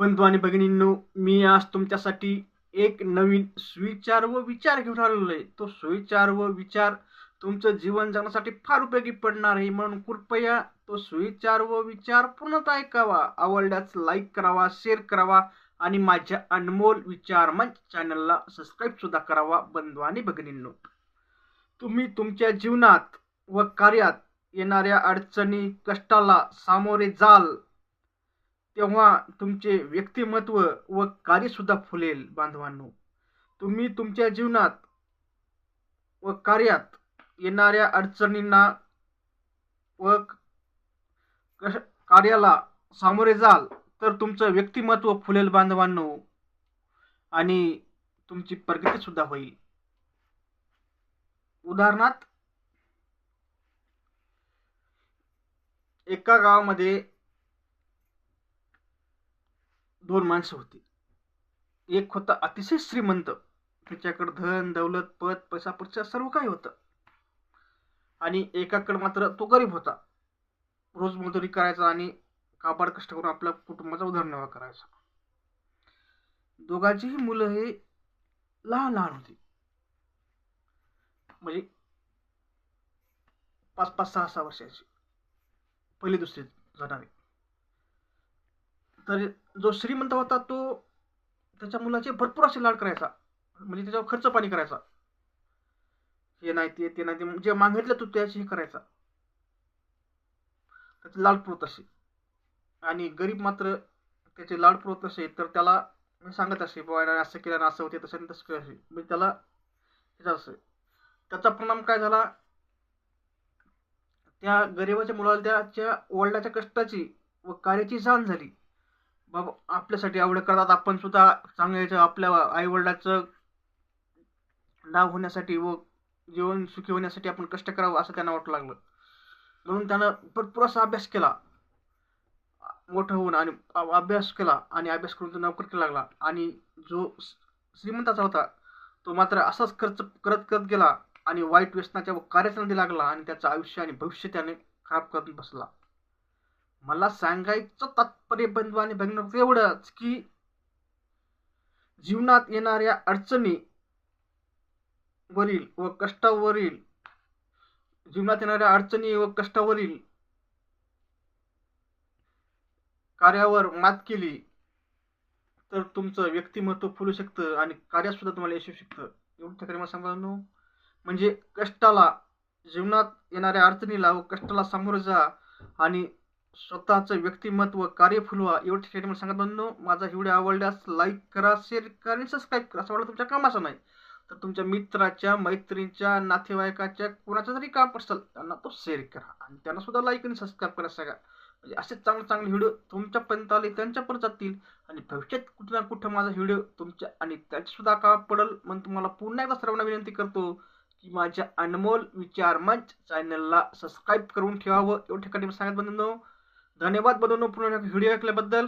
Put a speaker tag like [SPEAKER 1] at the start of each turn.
[SPEAKER 1] बंधू आणि भगिनींनो मी आज तुमच्यासाठी एक नवीन सुविचार व विचार घेऊन आलेलो आहे. तो सुविचार व विचार तुमचं जीवन जगण्यासाठी फार उपयोगी पडणार आहे. म्हणून कृपया तो सुविचार व विचार पूर्णतः ऐकावा. आवडल्यास लाईक करावा शेअर करावा आणि माझ्या अनमोल विचार मंच चॅनलला सबस्क्राईब सुद्धा करावा बंधू आणि भगिनींनो. तुम्ही तुमच्या जीवनात व कार्यात येणाऱ्या अडचणी कष्टाला सामोरे जाल. तेव्हा तुमचे व्यक्तिमत्व व कार्यसुद्धा फुलेल बांधवांनो. तुम्ही तुमच्या जीवनात व कार्यात येणाऱ्या अडचणींना व कश कार्याला सामोरे जाल तर तुमचं व्यक्तिमत्व फुलेल बांधवांनो. आणि तुमची प्रगतीसुद्धा होईल. उदाहरणार्थ एका गावामध्ये दोन माणसं होती. एक होता अतिशय श्रीमंत. त्याच्याकडे धन दौलत पद पैसा पैसा सर्व काही होतं. आणि एकाकडे मात्र तो गरीब होता. रोज मजुरी करायचा आणि काबाड कष्ट करून आपल्या कुटुंबाचा उदरनिर्वाह करायचा. दोघांचीही मुलं हे लहान लहान होती. म्हणजे पाच पाच सहा सहा वर्षाची. पहिली दुसरी जाणारी तर जो श्रीमंत होता तो त्याच्या मुलाचे भरपूर असे लाड करायचा. म्हणजे त्याच्यावर खर्च पाणी करायचा. हे नाही ते ते नाही ते जे मागितलं तो त्याचे हे करायचा. त्याचे लाड पुरत असे. आणि गरीब मात्र त्याचे लाड पुरत असे तर त्याला सांगत असे बाबा असं केलं असं होते तसं तसं केलं असे. म्हणजे त्याला त्याचा असं त्याचा परिणाम काय झाला? त्या गरिबाच्या मुलाला त्याच्या वडिलाच्या कष्टाची व कार्याची जाण झाली. बाबा आपल्यासाठी एवढं करतात. आपण सुद्धा चांगलं आपल्या आईवडिलाचं नाव होण्यासाठी व जीवन सुखी होण्यासाठी आपण कष्ट करावं असं त्यांना वाटू लागलं. म्हणून त्यानं भरपूर असा अभ्यास केला. मोठं होऊन आणि अभ्यास केला आणि अभ्यास करून तो नोकरी लागला. आणि जो श्रीमंताचा होता तो मात्र असाच खर्च करत करत गेला आणि वाईट व्यसनाच्या कार्याचा लागला आणि त्याचं आयुष्य आणि भविष्य त्याने खराब करत बसला. मला सांगायचं तात्पर्य बंधू आणि बघणं एवढंच की जीवनात येणाऱ्या अडचणी वरील व कष्टावरील जीवनात येणाऱ्या अडचणी व कष्टावरील कार्यावर मात केली तर तुमचं व्यक्तिमत्व फुलू शकतं आणि कार्यात तुम्हाला यश येऊ शकतं. एवढं ठिकाणी मला सांगा म्हणजे कष्टाला जीवनात येणाऱ्या अडचणीला व कष्टाला सामोरं जा आणि स्वतःचं व्यक्तिमत्व कार्य फुलवा एवढं ठिकाणी मला सांगत बनलो माझा व्हिडिओ आवडल्यास लाईक करा शेअर करा आणि सबस्क्राईब करा. असं वाटलं तुमच्या कामाचं नाही. तर तुमच्या मित्राच्या मैत्रिणीच्या नातेवाईकाच्या कोणाचं जरी काम असेल त्यांना तो शेअर करा. आणि त्यांना सुद्धा लाईक आणि सबस्क्राईब करा सगळ्या म्हणजे असे चांगले चांगले व्हिडिओ तुमच्यापर्यंत आले त्यांच्यापर्यंत जातील. आणि भविष्यात कुठं ना कुठं माझा व्हिडिओ तुमच्या आणि त्याच्यासुद्धा काम पडेल म्हणून तुम्हाला पुन्हा एकदा सर्वांना विनंती करतो की माझ्या अनमोल विचार मंच चॅनलला सबस्क्राईब करून ठेवावं. एवढ्या ठिकाणी सांगत बनवून धन्यवाद बनवून पूर्ण व्हिडिओ ऐकल्याबद्दल.